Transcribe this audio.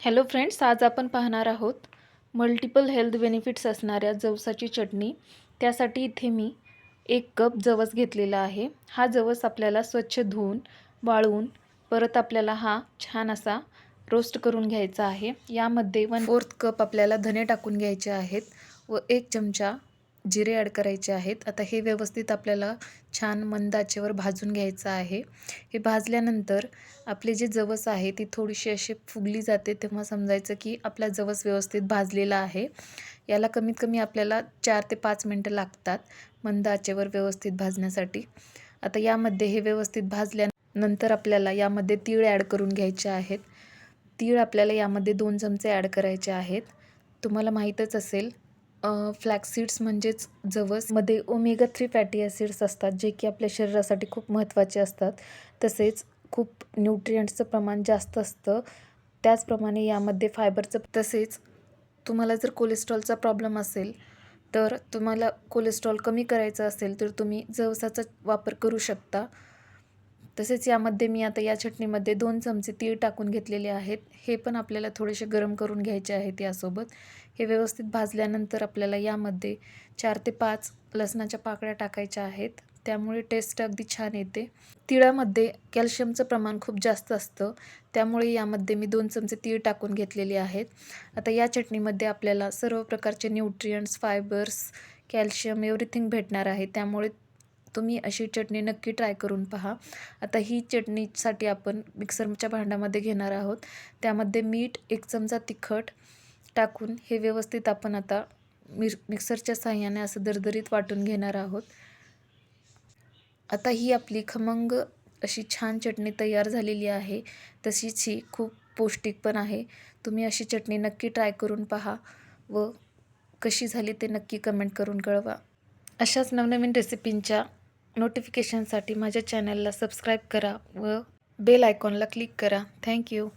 Hello friends आज आपण पाहणार आहोत मल्टिपल हेल्थ बेनिफिट्स असणाऱ्या जवसाची चटणी. त्यासाठी इथे मी एक कप जवस घेतलेला आहे. हा जवस आपल्याला स्वच्छ धुवून वाळवून परत आपल्याला हा छान असा रोस्ट करून घ्यायचा आहे. यामध्ये वन फोर्थ कप आपल्याला धने टाकून घ्यायचे आहेत व एक चमचा जिरे ॲड करायचे आहेत. आता हे व्यवस्थित आपल्याला छान मंद आचेवर भाजून घ्यायचं आहे. हे भाजल्यानंतर आपले जे जवस आहे ती थोडीशी अशी फुगली जाते. तेव्हा समजायचं की आपला जवस व्यवस्थित भाजलेला आहे. याला कमीत कमी आपल्याला चार ते पाच मिनटं लागतात मंद आचेवर व्यवस्थित भाजण्यासाठी. आता यामध्ये हे व्यवस्थित भाजल्यानंतर आपल्याला यामध्ये तीळ ॲड करून घ्यायचे आहेत. तीळ आपल्याला यामध्ये दोन चमचे ॲड करायचे आहेत. तुम्हाला माहीतच असेल फ्लॅक्ससीड्स म्हणजेच जवसमध्ये ओमेगा थ्री फॅटी ॲसिड्स असतात जे की आपल्या शरीरासाठी खूप महत्त्वाचे असतात. तसेच खूप न्यूट्रियंट्सचं प्रमाण जास्त असतं. त्याचप्रमाणे यामध्ये फायबरचं तसेच तुम्हाला जर कोलेस्ट्रॉलचा प्रॉब्लेम असेल तर तुम्हाला कोलेस्ट्रॉल कमी करायचं असेल तर तुम्ही जवसाचा वापर करू शकता. तसेच यामध्ये मी आता या चटणीमध्ये दोन चमचे तीळ टाकून घेतलेले आहेत. हे पण आपल्याला थोडेसे गरम करून घ्यायचे आहेत यासोबत हे व्यवस्थित भाजल्यानंतर आपल्याला यामध्ये चार ते पाच लसणाच्या पाकळ्या टाकायच्या आहेत. त्यामुळे टेस्ट अगदी छान येते. तिळामध्ये कॅल्शियमचं प्रमाण खूप जास्त असतं. त्यामुळे यामध्ये मी दोन चमचे तीळ टाकून घेतलेले आहेत. आता या चटणीमध्ये आपल्याला सर्व प्रकारचे न्यूट्रियंट्स फायबर्स कॅल्शियम एव्हरीथिंग भेटणार आहे. त्यामुळे तुम्ही अशी चटणी नक्की ट्राय करून पहा. आता ही चटणीसाठी आपण मिक्सरच्या भांड्यामध्ये घेणार आहोत. त्यामध्ये मीठ एक चमचा तिखट टाकून हे व्यवस्थित आपण आता मिर मिक्सरच्या साह्याने असं दरदरीत वाटून घेणार आहोत. आता ही आपली खमंग अशी छान चटणी तयार झालेली आहे. तशीच ही खूप पौष्टिक पण आहे. तुम्ही अशी चटणी नक्की ट्राय करून पहा व कशी झाली ते नक्की कमेंट करून कळवा. अशाच नवनवीन रेसिपींच्या नोटिफिकेशनसाठी माझ्या चॅनलला सबस्क्राईब करा व बेल आयकॉनला क्लिक करा. थँक्यू